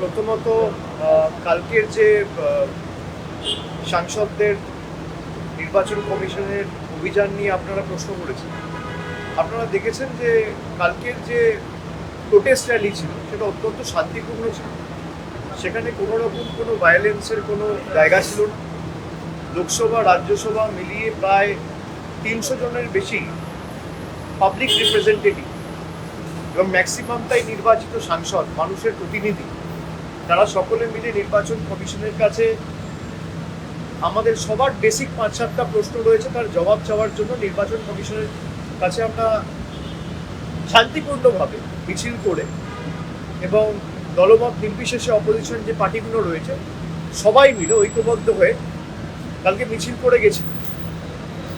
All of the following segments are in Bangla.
প্রথমত কালকের যে সাংসদদের নির্বাচন কমিশনের অভিযান নিয়ে আপনারা প্রশ্ন করেছেন। আপনারা দেখেছেন যে কালকের যে প্রোটেস্ট র্যালি ছিল, সেটা অত্যন্ত শান্তিপূর্ণ ছিল। সেখানে কোনো রকম কোনো ভায়োলেন্সের কোনো জায়গা ছিল না। লোকসভা, রাজ্যসভা মিলিয়ে প্রায় তিনশো জনের বেশি পাবলিক রিপ্রেজেন্টেটিভ এবং ম্যাক্সিমামটাই নির্বাচিত সাংসদ, মানুষের প্রতিনিধি। তারা সকলে মিলে নির্বাচন কমিশনের কাছে আমাদের সবার বেসিক পাঁচ সাতটা প্রশ্ন রয়েছে, তার জবাব চাওয়ার জন্য নির্বাচন কমিশনের কাছে আমরা শান্তিপূর্ণভাবে মিছিল করে এবং দলমত নির্বিশেষে অপোজিশন যে পার্টিগুলো রয়েছে, সবাই মিলে ঐক্যবদ্ধ হয়ে কালকে মিছিল করে গেছি।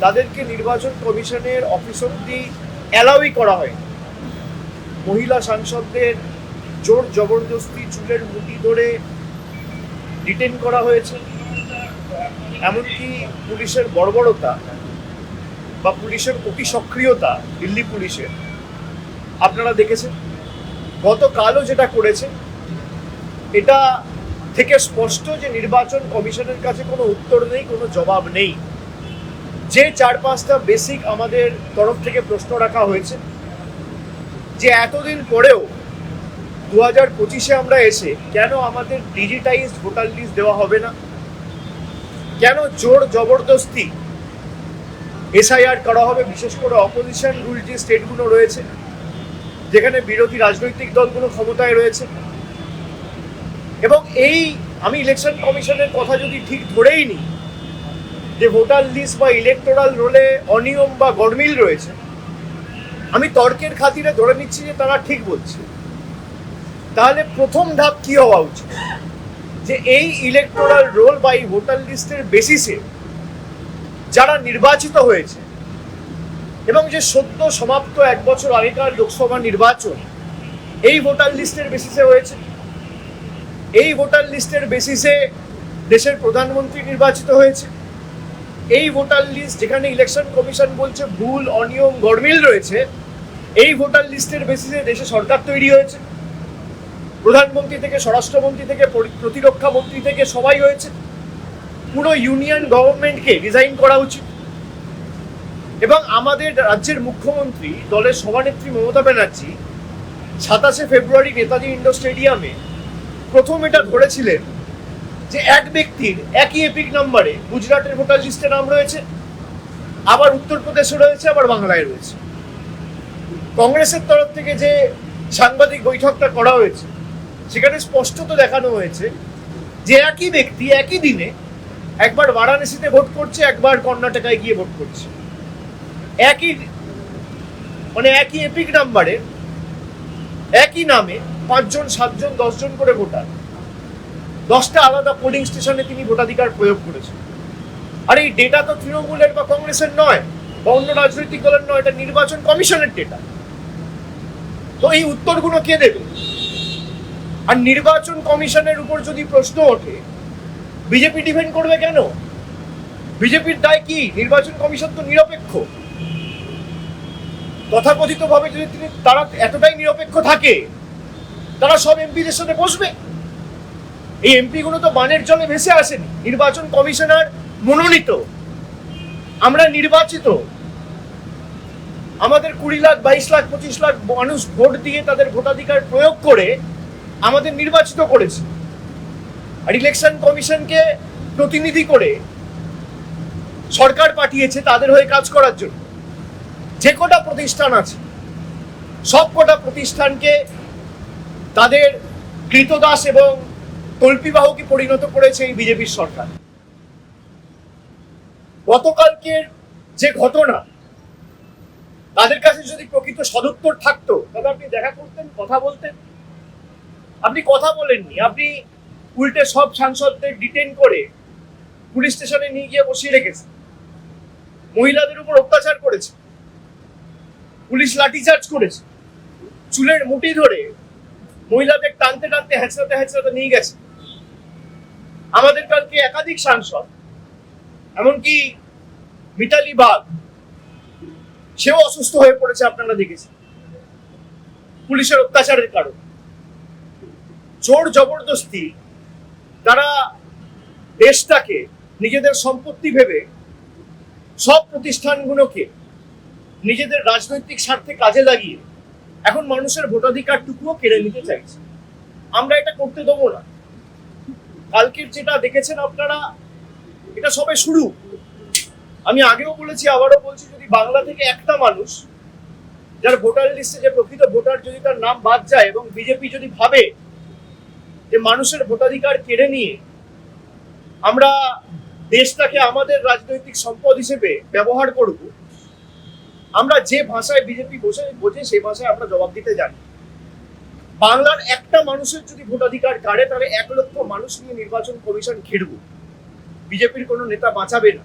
তাদেরকে নির্বাচন কমিশনের অফিস অব্দি অ্যালাউই করা হয় মহিলা সাংসদদের জোর জবরদস্তি চুলের মুটি ধরে ডিটেন করা হয়েছে। এমনকি পুলিশের বর্বরতা বা পুলিশের অতি সক্রিয়তা দিল্লি পুলিশের। আপনারা দেখেছেন? গতকালও যেটা করেছে, এটা থেকে স্পষ্ট যে নির্বাচন কমিশনের কাছে কোনো উত্তর নেই, কোনো জবাব নেই। যে চার পাঁচটা বেসিক আমাদের তরফ থেকে প্রশ্ন রাখা হয়েছে, যে এতদিন পরেও দু হাজার পঁচিশে আমরা এসে কেন আমাদের ডিজিটাইজড ভোটার লিস্ট দেওয়া হবে না? কেন জোর জবরদস্তি এসআইআর করা হবে? বিশেষ করে অপোজিশন রুল যে স্টেটগুলো রয়েছে, যেখানে বিরোধী রাজনৈতিক দলগুলো ক্ষমতায় রয়েছে। এবং এই আমি ইলেকশন কমিশনের কথা যদি ঠিক ধরেই নিই, যে ভোটার লিস্ট বা ইলেকটোরাল রোলে অনিয়ম বা গরমিল রয়েছে, আমি তর্কের খাতিরে ধরে নিচ্ছি যে তারা ঠিক বলছে। তাহলে প্রথম ধাপ কি হওয়া উচিত? যে এই ইলেকটোরাল রোল বা এই ভোটার লিস্টের বেসিসে যারা নির্বাচিত হয়েছে এবং যে সদ্য সমাপ্ত এক বছর আগেকার লোকসভা নির্বাচন, এই ভোটার লিস্টের বেসিসে হয়েছে। এই ভোটার লিস্টের বেসিসে দেশের প্রধানমন্ত্রী নির্বাচিত হয়েছে। এই ভোটার লিস্ট যেখানে ইলেকশন কমিশন বলছে ভুল, অনিয়ম গরমিল রয়েছে, এই ভোটার লিস্টের বেসিসে দেশে সরকার তৈরি হয়েছে। প্রধানমন্ত্রী থেকে, স্বরাষ্ট্রমন্ত্রী থেকে, পরি- প্রতিরক্ষা মন্ত্রী থেকে সবাই হয়েছে। পুরো ইউনিয়ন গভর্নমেন্টকে রিজাইন করা উচিত। এবং আমাদের রাজ্যের মুখ্যমন্ত্রী, দলের সভানেত্রী মমতা ব্যানার্জি সাতাশে ফেব্রুয়ারি নেতাজি ইন্ডোর স্টেডিয়ামে প্রথম এটা ধরেছিলেন যে এক ব্যক্তির একই এপিক নাম্বারে গুজরাটের ভোটার লিস্টে নাম রয়েছে, আবার উত্তরপ্রদেশে রয়েছে, আবার বাংলায় রয়েছে। কংগ্রেসের তরফ থেকে যে সাংবাদিক বৈঠকটা করা হয়েছে সেখানে স্পষ্টত দেখানো হয়েছে যে একই ব্যক্তি একই দিনে একবার বারাণসীতে ভোট করছে, একবার কর্ণাটকায় গিয়ে ভোট করছে। একই মানে একই এপিক নাম্বারে একই নামে পাঁচজন, সাতজন, দশজন করে ভোটার। দশটা আলাদা পোলিং স্টেশনে তিনি ভোটাধিকার প্রয়োগ করেছেন। আর এই ডেটা তো তৃণমূলের বা কংগ্রেসের নয়, বা অন্য রাজনৈতিক দলের নয়, এটা নির্বাচন কমিশনের ডেটা তো এই উত্তরগুলো কে দেবে? আর নির্বাচন কমিশনের উপর যদি প্রশ্ন ওঠে, বিজেপি ডিফেন্ড করবে কেন? বিজেপির দায় কি? নির্বাচন কমিশন তো নিরপেক্ষ। তথাকথিত ভাবে যদি তিনি, তারা এতটাই নিরপেক্ষ থাকে, তারা সব এমপিদের সাথে বসবে। এই এমপি গুলো তো বানের জলে ভেসে আসেনি। নির্বাচন কমিশনার মনোনীত। আমরা নির্বাচিত। আমাদের কুড়ি লাখ, বাইশ লাখ, পঁচিশ লাখ মানুষ ভোট দিয়ে তাদের ভোটাধিকার প্রয়োগ করে আমাদের নির্বাচিত করেছে। আর ইলেকশন কমিশনকে প্রতিনিধি করে সরকার পাঠিয়েছে তাদের হয়ে কাজ করার জন্য। যে কটা প্রতিষ্ঠান আছে, সব কটা প্রতিষ্ঠানকে তাদের কৃতদাস এবং তল্পিবাহকে পরিণত করেছে এই বিজেপির সরকার। গতকালকের যে ঘটনা, তাদের কাছে যদি প্রকৃত সদুত্তর থাকতো, তাহলে আপনি দেখা করতেন, কথা বলতেন। আপনি কথা বলেননি, আপনি উল্টে সব সাংসদদের ডিটেন করে পুলিশ স্টেশনে নিয়ে গিয়ে বসিয়ে রেখেছে মহিলাদের উপর অত্যাচার করেছে। পুলিশ লাঠিচার্জ করেছে। চুলের মুঠি ধরে মহিলাদের টানতে টানতে হ্যাঁচড়াতে হ্যাঁচড়াতে নিয়ে গেছে। আমাদের কালকে একাধিক সাংসদ, এমনকি মিতালি বাগ, সেও অসুস্থ হয়ে পড়েছে, আপনারা দেখেছেন। পুলিশের অত্যাচারের কারণে। জোর জবরদস্তি, তারা দেশটাকে, নিজেদের সম্পত্তি ভেবে, সব প্রতিষ্ঠানগুলোকে, নিজেদের রাজনৈতিক স্বার্থে কাজে লাগিয়ে, এখন মানুষের ভোটাধিকারটুকুও কেড়ে নিতে চাইছে। আমরা এটা করতে দেবো না। কালকের যেটা দেখেছেন আপনারা, এটা সবে শুরু। আমি আগেও বলেছি, আবারও বলছি, যদি বাংলা থেকে একটা মানুষ, যার ভোটার লিস্টে যে প্রকৃত ভোটার যদি তার নাম বাদ যায় এবং বিজেপি যদি ভাবে যে মানুষের ভোটাধিকার কেড়ে নিয়ে আমরা দেশটাকে আমাদের রাজনৈতিক সম্পদ হিসেবে ব্যবহার করব, আমরা যে ভাষায় বিজেপি বসে, বোঝে সেই ভাষায় আমরা জবাব দিতে জানি। বাংলার একটা মানুষের যদি ভোটাধিকার কাড়ে, তাহলে এক লক্ষ মানুষ নিয়ে নির্বাচন কমিশন ঘিরব। বিজেপির কোনো নেতা বাঁচাবে না।